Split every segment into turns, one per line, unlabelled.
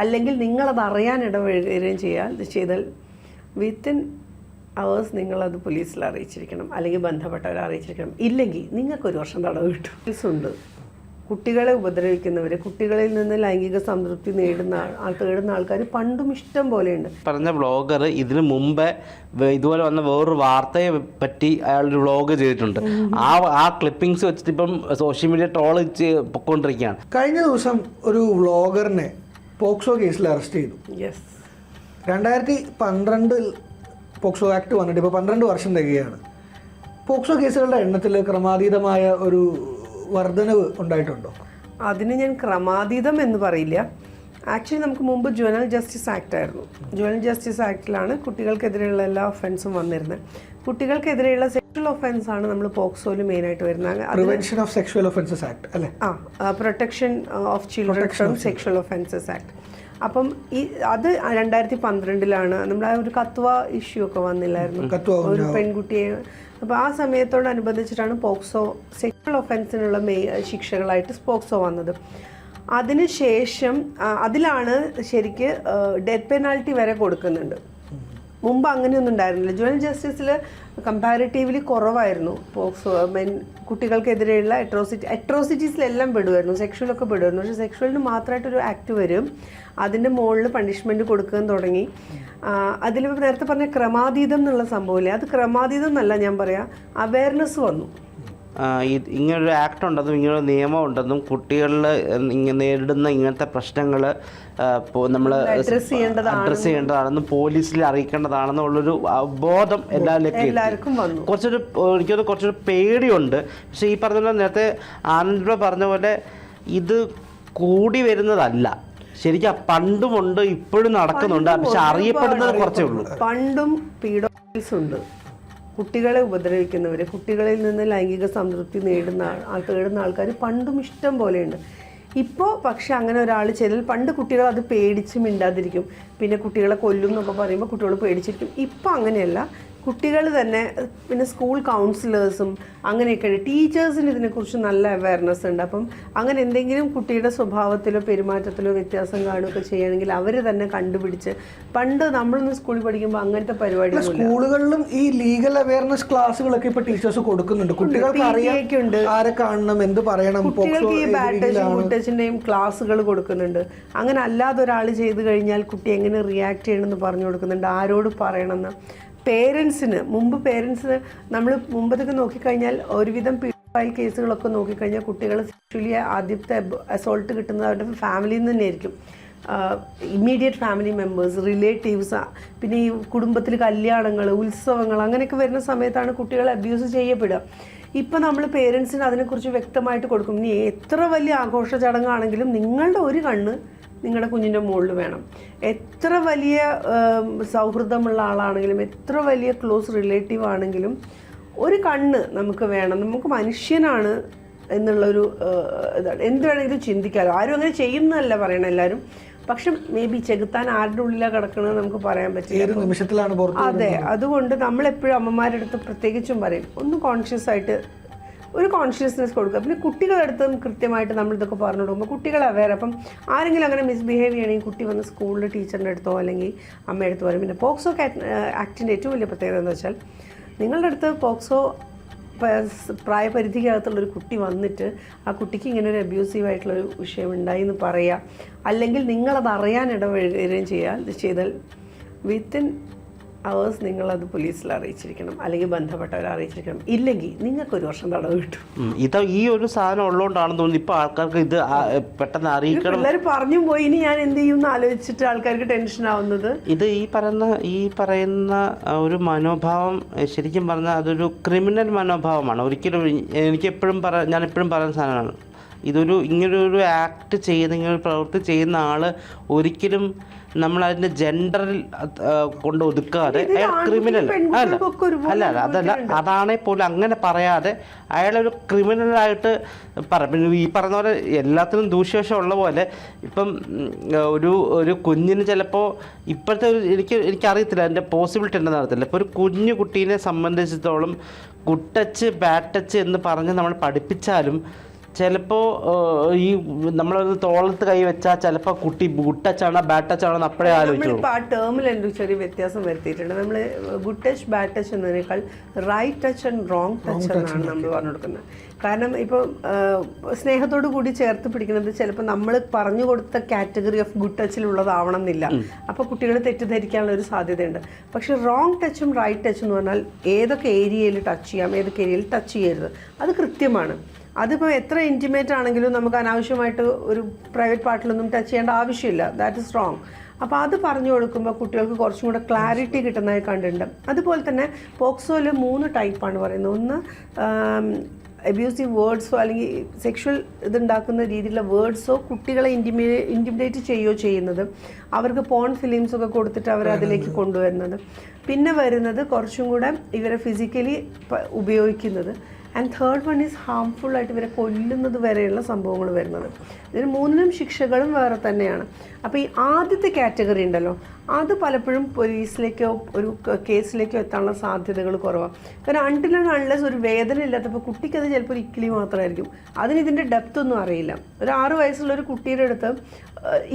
അല്ലെങ്കിൽ നിങ്ങളത് അറിയാൻ ഇടവരുകയും ചെയ്യാൽ ചെയ്താൽ വിത്തിൻ അവേഴ്സ് നിങ്ങളത് പോലീസിൽ അറിയിച്ചിരിക്കണം. അല്ലെങ്കിൽ ബന്ധപ്പെട്ടവരെ അറിയിച്ചിരിക്കണം. ഇല്ലെങ്കിൽ നിങ്ങൾക്കൊരു വർഷം തടവ് കിട്ടും. ഉണ്ട്. കുട്ടികളെ ഉപദ്രവിക്കുന്നവർ കുട്ടികളിൽ നിന്ന് ലൈംഗിക സംതൃപ്തി നേടുന്ന ആൾ- തേടുന്ന ആൾക്കാർ പണ്ടും ഇഷ്ടം പോലെയുണ്ട്.
പറഞ്ഞ ബ്ലോഗർ ഇതിനു മുമ്പേ ഇതുപോലെ വന്ന വേറൊരു വാർത്തയെ പറ്റി അയാളൊരു വ്ളോഗ് ചെയ്തിട്ടുണ്ട്. ആ ആ ക്ലിപ്പിംഗ്സ് വെച്ചിട്ട് ഇപ്പം സോഷ്യൽ മീഡിയ ട്രോൾ പൊക്കോണ്ടിരിക്കുകയാണ്
കഴിഞ്ഞ ദിവസം ഒരു വ്ളോഗറിനെ പോക്സോ കേസിൽ അറസ്റ്റ് ചെയ്തു.
യെസ്
രണ്ടായിരത്തി പന്ത്രണ്ടിൽ പോക്സോ ആക്ട് വന്നിട്ട് ഇപ്പോൾ പന്ത്രണ്ട് വർഷം തികയാണ്. പോക്സോ കേസുകളുടെ എണ്ണത്തിൽ ക്രമാതീതമായ ഒരു വർധനവ് ഉണ്ടായിട്ടുണ്ടോ?
അതിന് ഞാൻ ക്രമാതീതം എന്ന് പറയില്ല. ആക്ച്വലി നമുക്ക് മുമ്പ് ജുവനൽ ജസ്റ്റിസ് ആക്ട് ആയിരുന്നു. ജുവനൽ ജസ്റ്റിസ് ആക്ടിലാണ് കുട്ടികൾക്കെതിരെയുള്ള എല്ലാ ഒഫൻസും വന്നിരുന്നത്. കുട്ടികൾക്കെതിരെയുള്ള സെക്ഷൽ ഒഫൻസ് ആണ് നമ്മൾ പോക്സോയിൽ മെയിനായിട്ട് വരുന്നത്.
Prevention of sexual offences act അല്ലേ?
ആ protection of children from sexual offences act അപ്പം ഈ അത് രണ്ടായിരത്തി പന്ത്രണ്ടിലാണ് നമ്മൾ ആ ഒരു കത്വ ഇഷ്യൂ ഒക്കെ വന്നില്ലായിരുന്നു. ഒരു പെൺകുട്ടിയെ അപ്പോൾ ആ സമയത്തോടനുബന്ധിച്ചിട്ടാണ് പോക്സോ സെക്ഷൽ ഒഫൻസിനുള്ള മെയ് ശിക്ഷകളായിട്ട് പോക്സോ വന്നത്. അതിനുശേഷം ശേഷം അതിലാണ് ശരിക്ക് ഡെത്ത് പെനാൽറ്റി വരെ കൊടുക്കുന്നുണ്ട്. മുമ്പ് അങ്ങനെയൊന്നും ഉണ്ടായിരുന്നില്ല. ജുവൽ ജസ്റ്റിസിൽ കമ്പാരിറ്റീവ്ലി കുറവായിരുന്നു. പോക്സോ മെൻ കുട്ടികൾക്കെതിരെയുള്ള അട്രോസിറ്റി അട്രോസിറ്റീസിലെല്ലാം പെടുമായിരുന്നു സെക്ഷുവലൊക്കെ പെടുമായിരുന്നു പക്ഷേ സെക്ഷുവലിന് മാത്രമായിട്ടൊരു ആക്ട് വരും. അതിന്റെ മുകളിൽ പണിഷ്മെന്റ് കൊടുക്കാൻ തുടങ്ങി. അതിൽ നേരത്തെ പറഞ്ഞ ക്രമാതീതം എന്നുള്ള സംഭവമില്ലേ? അത് ക്രമാതീതം എന്നല്ല ഞാൻ പറയാം. അവയർനെസ് വന്നു.
ഇങ്ങനൊരു ആക്ട് ഉണ്ടെന്നും ഇങ്ങനൊരു നിയമം ഉണ്ടെന്നും കുട്ടികളിൽ ഇങ്ങനെ നേരിടുന്ന ഇങ്ങനത്തെ പ്രശ്നങ്ങൾ നമ്മൾ
അഡ്രസ്സ് ചെയ്യേണ്ടതാണ്
അഡ്രസ്സ് ചെയ്യേണ്ടതാണെന്നും പോലീസിൽ അറിയിക്കേണ്ടതാണെന്നും ഉള്ളൊരു ബോധം എല്ലാവരിലേക്കും കുറച്ചൊരു എനിക്കൊന്ന് കുറച്ചൊരു പേടിയുണ്ട്. പക്ഷേ ഈ പറഞ്ഞ പോലെ നേരത്തെ ആനന്ദ പറഞ്ഞ പോലെ ഇത് കൂടി വരുന്നതല്ല. ശരിക്കും പണ്ടുമുണ്ട് ഇപ്പോഴും നടക്കുന്നുണ്ട്. പക്ഷെ അറിയപ്പെടുന്നത് കുറച്ചേ ഉള്ളൂ.
പണ്ടും പീഡോസ് ഉണ്ട് കുട്ടികളെ ഉപദ്രവിക്കുന്നവർ കുട്ടികളിൽ നിന്ന് ലൈംഗിക സംതൃപ്തി നേടുന്ന തേടുന്ന ആൾക്കാർ പണ്ടും ഇഷ്ടം പോലെയുണ്ട്. ഇപ്പോൾ പക്ഷെ അങ്ങനെ ഒരാൾ ചെയ്താൽ പണ്ട് കുട്ടികൾ അത് പേടിച്ച് മിണ്ടാതിരിക്കും. പിന്നെ കുട്ടികളെ കൊല്ലും എന്നൊക്കെ പറയുമ്പോൾ കുട്ടികൾ പേടിച്ചിരിക്കും. ഇപ്പോൾ അങ്ങനെയല്ല. കുട്ടികൾ തന്നെ പിന്നെ സ്കൂൾ കൗൺസിലേഴ്സും അങ്ങനെയൊക്കെ ഉണ്ട് ടീച്ചേഴ്സിന് ഇതിനെക്കുറിച്ച് നല്ല അവയർനെസ് ഉണ്ട്. അപ്പം അങ്ങനെ എന്തെങ്കിലും കുട്ടിയുടെ സ്വഭാവത്തിലോ പെരുമാറ്റത്തിലോ വ്യത്യാസം കാണുകയൊക്കെ ചെയ്യുകയാണെങ്കിൽ അവർ തന്നെ കണ്ടുപിടിച്ച് പണ്ട് നമ്മളൊന്നും സ്കൂളിൽ പഠിക്കുമ്പോൾ അങ്ങനത്തെ പരിപാടി
സ്കൂളുകളിലും ഈ ലീഗൽ അവയർനെസ് ക്ലാസ്സുകളൊക്കെ ഇപ്പോൾ ടീച്ചേഴ്സ് കൊടുക്കുന്നുണ്ട്. കുട്ടികൾക്ക്. ആരെ കാണണം എന്ത് പറയണം
കുട്ടികൾക്ക് ഈ ബാഡ് ടച്ചും ഗുഡ് ടച്ചിന്റെയും ക്ലാസ്സുകൾ കൊടുക്കുന്നുണ്ട്. അങ്ങനെ അല്ലാതെ ഒരാൾ ചെയ്ത് കഴിഞ്ഞാൽ കുട്ടി എങ്ങനെ റിയാക്ട് ചെയ്യണമെന്ന് പറഞ്ഞു കൊടുക്കുന്നുണ്ട്. ആരോട് പറയണമെന്ന്. പേരൻസിന് മുമ്പ് പേരൻസിന് നമ്മൾ മുമ്പത്തേക്ക് നോക്കിക്കഴിഞ്ഞാൽ ഒരുവിധം പീഡിപ്പായി കേസുകളൊക്കെ നോക്കിക്കഴിഞ്ഞാൽ കുട്ടികൾ സെക്ഷലി ആദ്യത്തെ അസോൾട്ട് കിട്ടുന്നത് അവരുടെ ഫാമിലിയിൽ നിന്ന് തന്നെയായിരിക്കും. ഇമ്മീഡിയറ്റ് ഫാമിലി മെമ്പേഴ്സ് റിലേറ്റീവ്സ് പിന്നെ ഈ കുടുംബത്തിൽ കല്യാണങ്ങൾ ഉത്സവങ്ങൾ അങ്ങനെയൊക്കെ വരുന്ന സമയത്താണ് കുട്ടികൾ അബ്യൂസ് ചെയ്യപ്പെടുക. ഇപ്പം നമ്മൾ പേരൻസിന് അതിനെക്കുറിച്ച് വ്യക്തമായിട്ട് കൊടുക്കും. ഇനി എത്ര വലിയ ആഘോഷ ചടങ്ങാണെങ്കിലും നിങ്ങളുടെ ഒരു കണ്ണ് നിങ്ങളുടെ കുഞ്ഞിന്റെ മുകളിൽ വേണം. എത്ര വലിയ സൗഹൃദമുള്ള ആളാണെങ്കിലും എത്ര വലിയ ക്ലോസ് റിലേറ്റീവ് ആണെങ്കിലും ഒരു കണ്ണ് നമുക്ക് വേണം. നമുക്ക് മനുഷ്യനാണ് എന്നുള്ളൊരു ഇതാണ്. എന്ത് വേണമെങ്കിലും ചിന്തിക്കാമല്ലോ ആരും അങ്ങനെ ചെയ്യുന്നതല്ല പറയണ എല്ലാവരും പക്ഷെ മേ ബി ചെകുത്താൻ ആരുടെ ഉള്ളിലാണ് കിടക്കണമെന്ന് നമുക്ക് പറയാൻ പറ്റില്ല. അതെ. അതുകൊണ്ട് നമ്മളെപ്പോഴും അമ്മമാരുടെ അടുത്ത് പ്രത്യേകിച്ചും പറയും. ഒന്ന് കോൺഷ്യസ് ആയിട്ട് ഒരു കോൺഷ്യസ്നെസ് കൊടുക്കുക. പിന്നെ കുട്ടികളുടെ അടുത്തും കൃത്യമായിട്ട് നമ്മൾ ഇതൊക്കെ പറഞ്ഞു കൊടുക്കുമ്പോൾ കുട്ടികൾ അവയർ അപ്പം ആരെങ്കിലും അങ്ങനെ മിസ്ബിഹേവ് ചെയ്യണമെങ്കിൽ കുട്ടി വന്ന് സ്കൂളിൽ ടീച്ചറിന്റെ അടുത്തോ അല്ലെങ്കിൽ അമ്മയുടെ അടുത്ത് പറയും പിന്നെ പോക്സോ ആക്ടിന്റെ ഏറ്റവും വലിയ പ്രത്യേകത എന്ന് വെച്ചാൽ നിങ്ങളുടെ അടുത്ത് പോക്സോ പ്രായപരിധിക്കകത്തുള്ളൊരു കുട്ടി വന്നിട്ട് ആ കുട്ടിക്ക് ഇങ്ങനെ ഒരു അബ്യൂസീവ് ആയിട്ടുള്ളൊരു വിഷയം ഉണ്ടായി എന്ന് പറയുക. അല്ലെങ്കിൽ നിങ്ങളത് അറിയാൻ ഇടവഴുകുകയും ചെയ്യാൽ ചെയ്താൽ വിത്തിൻ അവേഴ്സ് നിങ്ങളത് പോലീസിൽ അറിയിച്ചിരിക്കണം അല്ലെങ്കിൽ ബന്ധപ്പെട്ടവരെ അറിയിച്ചിരിക്കണം. ഇല്ലെങ്കിൽ നിങ്ങൾക്ക് ഒരു വർഷം തടവ് കിട്ടും.
ഇത് ഈ ഒരു സാധനം ഉള്ളതുകൊണ്ടാണെന്ന് തോന്നുന്നു ഇപ്പൊ ആൾക്കാർക്ക് ഇത് പെട്ടെന്ന് അറിയിക്കണം.
പിള്ളേർ പറഞ്ഞു പോയി ഇനി ഞാൻ എന്ത് ചെയ്യും എന്ന് ആലോചിച്ചിട്ട് ആൾക്കാർക്ക് ടെൻഷൻ ആവുന്നത്?
ഇത് ഈ പറയുന്ന ഈ പറയുന്ന ഒരു മനോഭാവം ശരിക്കും പറഞ്ഞാൽ അതൊരു ക്രിമിനൽ മനോഭാവമാണ്. ഒരിക്കലും എനിക്ക് എപ്പോഴും പറ ഞാൻ എപ്പോഴും പറയുന്ന സാധനമാണ്. ഇതൊരു ഇങ്ങനൊരു ആക്ട് ചെയ്യുന്ന ഇങ്ങനെ പ്രവൃത്തി ചെയ്യുന്ന ആൾ ഒരിക്കലും നമ്മൾ അതിന്റെ ജെൻഡറിൽ കൊണ്ട് ഒതുക്കാതെ അയാൾ ക്രിമിനൽ അല്ല. അല്ല അതല്ല അതാണെ പോലും അങ്ങനെ പറയാതെ അയാളൊരു ക്രിമിനലായിട്ട് പറ ഈ പറഞ്ഞ പോലെ എല്ലാത്തിനും ദൂഷ്യവശം ഉള്ള പോലെ ഇപ്പം ഒരു ഒരു കുഞ്ഞിന് ചിലപ്പോൾ ഇപ്പോഴത്തെ ഒരു എനിക്ക് എനിക്കറിയത്തില്ല അതിന്റെ പോസിബിലിറ്റി ഉണ്ടെന്ന് അറിയത്തില്ല. ഇപ്പോൾ ഒരു കുഞ്ഞു കുട്ടീനെ സംബന്ധിച്ചിടത്തോളം കുട്ടച്ച് ബാറ്റച്ച് എന്ന് പറഞ്ഞ് നമ്മൾ പഠിപ്പിച്ചാലും ചിലപ്പോൾ ഈ നമ്മളൊരു തോളത്ത് കൈ വെച്ചാൽ ചിലപ്പോൾ കുട്ടി ഗുഡ് ടച്ച് ആണോ ബാഡ് ടച്ച് ആണോ അപ്പോഴേ ആലോചിച്ചു
ആ ടേമിൽ എന്തൊരു ചെറിയ വ്യത്യാസം വരുത്തിയിട്ടുണ്ട്. നമ്മൾ ഗുഡ് ടച്ച് ബാഡ് ടച്ച് എന്നതിനേക്കാൾ right touch and wrong touch എന്നാണ് നമ്മൾ പറഞ്ഞു കൊടുക്കുന്നത് കാരണം ഇപ്പോൾ സ്നേഹത്തോടു കൂടി ചേർത്ത് പിടിക്കുന്നത് ചിലപ്പോൾ നമ്മൾ പറഞ്ഞു കൊടുത്ത കാറ്റഗറി ഓഫ് ഗുഡ് ടച്ചിലുള്ളതാവണം എന്നില്ല അപ്പോൾ കുട്ടികൾ തെറ്റിദ്ധരിക്കാനുള്ള ഒരു സാധ്യതയുണ്ട്. പക്ഷേ റോങ് ടച്ചും റൈറ്റ് ടച്ചും എന്ന് പറഞ്ഞാൽ ഏതൊക്കെ ഏരിയയിൽ ടച്ച് ചെയ്യാം ഏതൊക്കെ ഏരിയയിൽ ടച്ച് ചെയ്യരുത്. അത് കൃത്യമാണ്. അതിപ്പോൾ എത്ര ഇന്റിമേറ്റ് ആണെങ്കിലും നമുക്ക് അനാവശ്യമായിട്ട് ഒരു പ്രൈവറ്റ് പാർട്ടിലൊന്നും ടച്ച് ചെയ്യേണ്ട ആവശ്യമില്ല. ദാറ്റ് ഇസ് റോങ് അപ്പോൾ അത് പറഞ്ഞു കൊടുക്കുമ്പോൾ കുട്ടികൾക്ക് കുറച്ചും കൂടെ ക്ലാരിറ്റി കിട്ടുന്നതായി കണ്ടിട്ടുണ്ട്. അതുപോലെ തന്നെ പോക്സോയിൽ മൂന്ന് ടൈപ്പാണ് പറയുന്നത്. ഒന്ന് അബ്യൂസീവ് വേർഡ്സോ അല്ലെങ്കിൽ സെക്ഷൽ ഇതുണ്ടാക്കുന്ന രീതിയിലുള്ള വേർഡ്സോ കുട്ടികളെ ഇന്റിമി ഇന്റിമിഡേറ്റ് ചെയ്യുകയോ ചെയ്യുന്നത്. അവർക്ക് പോൺ ഫിലിംസ് ഒക്കെ കൊടുത്തിട്ട് അവർ അതിലേക്ക് കൊണ്ടുവരുന്നത്. പിന്നെ വരുന്നത് കുറച്ചും കൂടെ ഇവരെ ഫിസിക്കലി ഉപയോഗിക്കുന്നത്. And third one is harmful ആയിട്ട് ഇവരെ കൊല്ലുന്നത് വരെയുള്ള സംഭവങ്ങൾ വരുന്നത്. ഇതിന് മൂന്നിനും ശിക്ഷകളും വേറെ തന്നെയാണ്. അപ്പോൾ ഈ ആദ്യത്തെ കാറ്റഗറി ഉണ്ടല്ലോ അത് പലപ്പോഴും പോലീസിലേക്കോ ഒരു കേസിലേക്കോ എത്താനുള്ള സാധ്യതകൾ കുറവാണ് കാരണം അണ്ടിൽ അൺലെസ് ഒരു വേദന ഇല്ലാത്തപ്പോൾ കുട്ടിക്കത് അത് ചിലപ്പോൾ ഒരു ഇക്കിളി മാത്രമായിരിക്കും അതിന് ഇതിന്റെ ഡെപ്ത് ഒന്നും അറിയില്ല. ഒരു ആറ് വയസ്സുള്ള ഒരു കുട്ടിയുടെ അടുത്ത്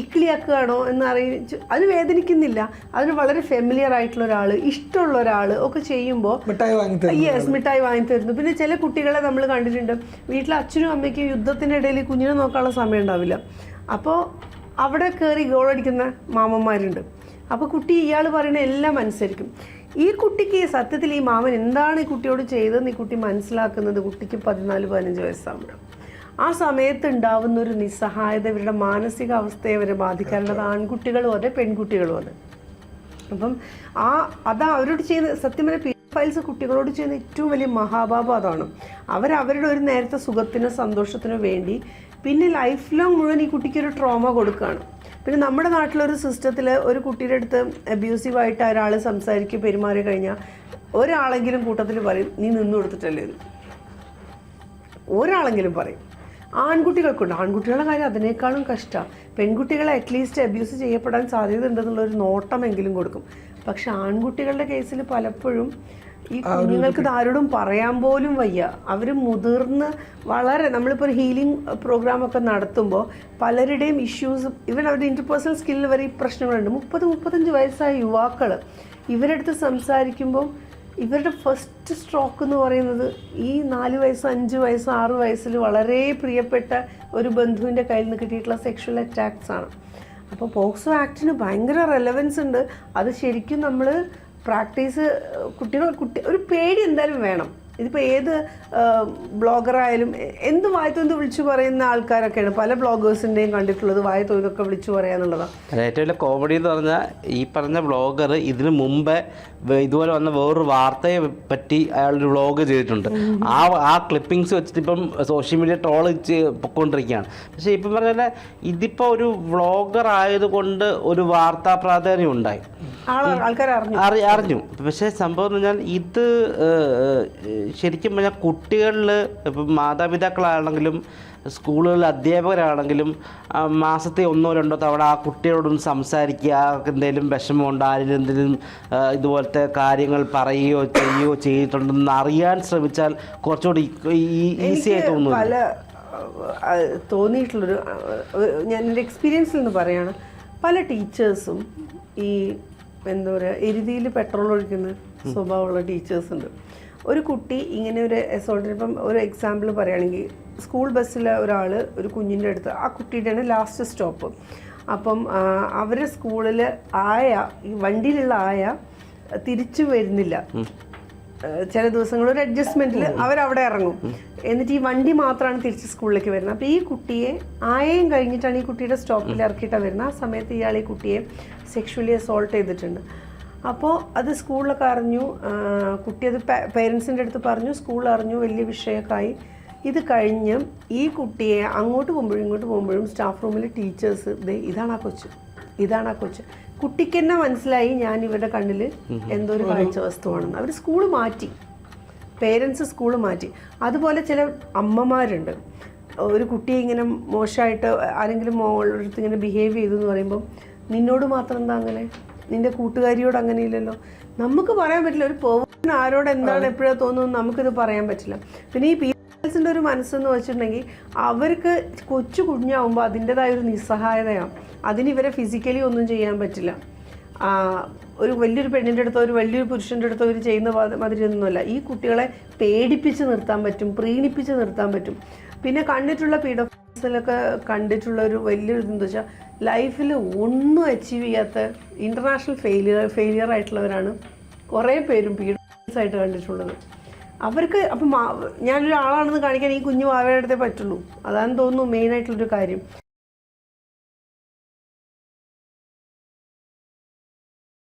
ഇക്കിളിയാക്കുകയാണോ എന്ന് അറിയിച്ച് അതിന് വേദനിക്കുന്നില്ല. അതിന് വളരെ ഫെമിലിയർ ആയിട്ടുള്ള ഒരാൾ ഇഷ്ടമുള്ള ഒരാൾ ഒക്കെ ചെയ്യുമ്പോൾ യെസ് മിഠായി വാങ്ങി തരുന്നു. പിന്നെ ചില കുട്ടികളെ നമ്മൾ കണ്ടിട്ടുണ്ട്. വീട്ടിലെ അച്ഛനും അമ്മയ്ക്കും ഇടയിൽ കുഞ്ഞിനെ നോക്കാനുള്ള സമയം ഉണ്ടാവില്ല. അപ്പോൾ അവിടെ കയറി ഗോളടിക്കുന്ന മാമന്മാരുണ്ട്. അപ്പോൾ കുട്ടി ഇയാൾ പറയുന്ന എല്ലാം അനുസരിക്കും. ഈ കുട്ടിക്ക് സത്യത്തിൽ ഈ മാമൻ എന്താണ് ഈ കുട്ടിയോട് ചെയ്തതെന്ന് ഈ കുട്ടി മനസ്സിലാക്കുന്നത് കുട്ടിക്ക് പതിനാല് പതിനഞ്ച് വയസ്സാകുമ്പോൾ ആ സമയത്ത് ഉണ്ടാവുന്ന ഒരു നിസ്സഹായത ഇവരുടെ മാനസികാവസ്ഥയെ വരെ ബാധിക്കാറുള്ളത് ആൺകുട്ടികളും അതെ പെൺകുട്ടികളും അതെ. അപ്പം ആ അതാ അവരോട് ചെയ്യുന്ന സത്യം ഫയൽസ് കുട്ടികളോട് ചെയ്യുന്ന ഏറ്റവും വലിയ മഹാഭാപം അതാണ്. അവർ അവരുടെ ഒരു നേരത്തെ സുഖത്തിനോ സന്തോഷത്തിനോ വേണ്ടി പിന്നെ ലൈഫ് ലോങ് മുഴുവൻ ഈ കുട്ടിക്ക് ഒരു ട്രോമ കൊടുക്കുകയാണ് പിന്നെ നമ്മുടെ നാട്ടിലൊരു സിസ്റ്റത്തിൽ ഒരു കുട്ടിയുടെ അടുത്ത് അബ്യൂസീവായിട്ട് ഒരാൾ സംസാരിക്കുക പെരുമാറി കഴിഞ്ഞാൽ ഒരാളെങ്കിലും കൂട്ടത്തിൽ പറയും നീ നിന്നു കൊടുത്തിട്ടല്ലേ ഒരാളെങ്കിലും പറയും. ആൺകുട്ടികൾക്കുണ്ട്. ആൺകുട്ടികളുടെ കാര്യം അതിനേക്കാളും കഷ്ടമാണ് പെൺകുട്ടികളെ അറ്റ്ലീസ്റ്റ് അബ്യൂസ് ചെയ്യപ്പെടാൻ സാധ്യത ഉണ്ടെന്നുള്ളൊരു നോട്ടമെങ്കിലും കൊടുക്കും. പക്ഷെ ആൺകുട്ടികളുടെ കേസിൽ പലപ്പോഴും ഈ കുഞ്ഞുങ്ങൾക്ക് ആരോടും പറയാൻ പോലും വയ്യ. അവർ മുതിർന്ന് വളരെ നമ്മളിപ്പോൾ ഒരു ഹീലിംഗ് പ്രോഗ്രാമൊക്കെ നടത്തുമ്പോൾ പലരുടെയും ഇഷ്യൂസ് ഇവൻ അവരുടെ ഇന്റർപേഴ്സണൽ സ്കില്ലിൽ വരെ ഈ പ്രശ്നങ്ങളുണ്ട്. മുപ്പത് മുപ്പത്തഞ്ച് വയസ്സായ യുവാക്കൾ ഇവരടുത്ത് സംസാരിക്കുമ്പോൾ ഇവരുടെ ഫസ്റ്റ് സ്ട്രോക്ക് എന്ന് പറയുന്നത് ഈ നാല് വയസ്സ് അഞ്ച് വയസ്സ് ആറ് വയസ്സിൽ വളരെ പ്രിയപ്പെട്ട ഒരു ബന്ധുവിന്റെ കയ്യിൽ നിന്ന് കിട്ടിയിട്ടുള്ള സെക്ഷൽ അറ്റാക്സ് ആണ്. അപ്പോൾ പോക്സോ ആക്ടിന് ഭയങ്കര റെലവൻസ് ഉണ്ട്. അത് ശരിക്കും നമ്മൾ പ്രാക്ടീസ് കുട്ടികൾ കുട്ടി ഒരു പേടി എന്തായാലും വേണം. ഇതിപ്പോൾ ഏത് ബ്ലോഗറായാലും എന്ത് വായത്തോന്ന് വിളിച്ചു പറയുന്ന ആൾക്കാരൊക്കെയാണ് പല ബ്ലോഗേഴ്സിന്റെയും കണ്ടിട്ടുള്ളത് വായത്തോന്നൊക്കെ വിളിച്ചു പറയാന്നുള്ളതാണ്
ഏറ്റവും വലിയ കോമഡി എന്ന് പറഞ്ഞാൽ ഈ പറഞ്ഞ ബ്ലോഗർ ഇതിനു മുമ്പേ ഇതുപോലെ വന്ന വേറൊരു വാർത്തയെ പറ്റി അയാളൊരു വ്ളോഗ് ചെയ്തിട്ടുണ്ട്. ആ ആ ക്ലിപ്പിങ്സ് വെച്ചിട്ട് ഇപ്പം സോഷ്യൽ മീഡിയ ട്രോൾ പൊയ്ക്കൊണ്ടിരിക്കുകയാണ് പക്ഷേ ഇപ്പം പറഞ്ഞാൽ ഇതിപ്പോൾ ഒരു ബ്ലോഗർ ആയതുകൊണ്ട് ഒരു വാർത്താ പ്രാധാന്യം ഉണ്ടായി.
ആൾ ആൾക്കാർ അറിഞ്ഞു
അറി അറിഞ്ഞു. പക്ഷേ സംഭവം എന്ന് പറഞ്ഞാൽ ഇത് ശരിക്കും പറഞ്ഞാൽ കുട്ടികളിൽ ഇപ്പം മാതാപിതാക്കളാണെങ്കിലും സ്കൂളുകളിൽ അധ്യാപകരാണെങ്കിലും മാസത്തെ ഒന്നോ രണ്ടോ തവണ ആ കുട്ടിയോടൊന്ന് സംസാരിക്കുക എന്തെങ്കിലും വിഷമമുണ്ടോ ആരെങ്കിലും എന്തെങ്കിലും ഇതുപോലത്തെ കാര്യങ്ങൾ പറയുകയോ ചെയ്യുകയോ ചെയ്തിട്ടുണ്ടെന്ന് അറിയാൻ ശ്രമിച്ചാൽ കുറച്ചുകൂടി ഈസി ആയി തോന്നുന്നു
പല തോന്നിയിട്ടുള്ളൊരു ഞാൻ എന്റെ എക്സ്പീരിയൻസിൽ നിന്ന് പറയുകയാണ് പല ടീച്ചേഴ്സും ഈ എന്താ പറയുക എരുതിയിൽ പെട്രോൾ ഒഴിക്കുന്ന സ്വഭാവമുള്ള ടീച്ചേഴ്സ് ഉണ്ട്. ഒരു കുട്ടി ഇങ്ങനെ ഒരു അസോൾട്ടിന് ഇപ്പം ഒരു എക്സാമ്പിൾ പറയുകയാണെങ്കിൽ സ്കൂൾ ബസ്സിലെ ഒരാൾ ഒരു കുഞ്ഞിന്റെ അടുത്ത് ആ കുട്ടിയുടെയാണ് ലാസ്റ്റ് സ്റ്റോപ്പ് അപ്പം അവരെ സ്കൂളിൽ ആയ ഈ വണ്ടിയിലുള്ള ആയ തിരിച്ചു വരുന്നില്ല. ചില ദിവസങ്ങൾ ഒരു അഡ്ജസ്റ്റ്മെന്റിൽ അവരവിടെ ഇറങ്ങും. എന്നിട്ട് ഈ വണ്ടി മാത്രമാണ് തിരിച്ച് സ്കൂളിലേക്ക് വരുന്നത്. അപ്പോൾ ഈ കുട്ടിയെ ആയേം കഴിഞ്ഞിട്ടാണ് ഈ കുട്ടിയുടെ സ്റ്റോപ്പിൽ ഇറക്കിയിട്ടാണ് വരുന്നത്. ആ സമയത്ത് ഇയാൾ ഈ കുട്ടിയെ സെക്ഷുവലി അസോൾട്ട് ചെയ്തിട്ടുണ്ട്. അപ്പോൾ അത് സ്കൂളിലൊക്കെ അറിഞ്ഞു. കുട്ടി അത് പേരൻസിന്റെ അടുത്ത് പറഞ്ഞു സ്കൂൾ അറിഞ്ഞു വലിയ വിഷയമൊക്കെ ആയി ഇത് കഴിഞ്ഞ് ഈ കുട്ടിയെ അങ്ങോട്ട് പോകുമ്പോഴും ഇങ്ങോട്ട് പോകുമ്പോഴും സ്റ്റാഫ് റൂമിൽ ടീച്ചേഴ്സ് ദേ ഇതാണ് ആ കൊച്ച്. ഇതാണ് ആ കൊച്ച്. കുട്ടിക്ക് തന്നെ മനസ്സിലായി ഞാൻ ഇവരുടെ കണ്ണിൽ എന്തോ ഒരു കാഴ്ച വസ്തുവാണെന്ന് അവർ സ്കൂൾ മാറ്റി. പേരൻസ് സ്കൂൾ മാറ്റി. അതുപോലെ ചില അമ്മമാരുണ്ട്. ഒരു കുട്ടിയെ ഇങ്ങനെ മോശമായിട്ട് ആരെങ്കിലും മോളടുത്ത് ഇങ്ങനെ ബിഹേവ് ചെയ്തു എന്ന് പറയുമ്പം നിന്നോട് മാത്രം എന്താ അങ്ങനെ? നിന്റെ കൂട്ടുകാരിയോട് അങ്ങനെയില്ലല്ലോ. നമുക്ക് പറയാൻ പറ്റില്ല ഒരു പേഴ്സൺ ആരോട് എന്താണ് എപ്പോഴാണ് തോന്നുന്നത് നമുക്കിത് പറയാൻ പറ്റില്ല. പിന്നെ ഈ പേരൻസിന്റെ ഒരു മനസ്സെന്ന് വെച്ചിട്ടുണ്ടെങ്കിൽ അവർക്ക് കൊച്ചു കുഞ്ഞാവുമ്പോൾ അതിന്റെതായ ഒരു നിസ്സഹായതയാണ്. അതിന് ഇവരെ ഫിസിക്കലി ഒന്നും ചെയ്യാൻ പറ്റില്ല. ഒരു വലിയൊരു പെണ്ണിന്റെ അടുത്തോ ഒരു വലിയൊരു പുരുഷന്റെ അടുത്തോ ഒരു ചെയ്യുന്ന മാതി- മാതിരി ഒന്നുമല്ല ഈ കുട്ടികളെ പേടിപ്പിച്ച് നിർത്താൻ പറ്റും പ്രീണിപ്പിച്ച് നിർത്താൻ പറ്റും. പിന്നെ കണ്ടിട്ടുള്ള പീഡോഫിലൊക്കെ കണ്ടിട്ടുള്ള ഒരു വലിയൊരു ഇതെന്ന് വെച്ചാൽ ലൈഫിൽ ഒന്നും അച്ചീവ് ചെയ്യാത്ത ഇന്റർനാഷണൽ ഫെയിലിയർ ഫെയിലിയർ ആയിട്ടുള്ളവരാണ് കുറേ പേരും പീഡോഫിൽസ് ആയിട്ട് കണ്ടിട്ടുള്ളത്. അവർക്ക് അപ്പം ഞാനൊരാളാണെന്ന് കാണിക്കാൻ ഈ കുഞ്ഞു വാവയുടെ അടുത്തേ പറ്റുള്ളൂ. അതാണെന്ന് തോന്നുന്നു മെയിനായിട്ടുള്ളൊരു കാര്യം.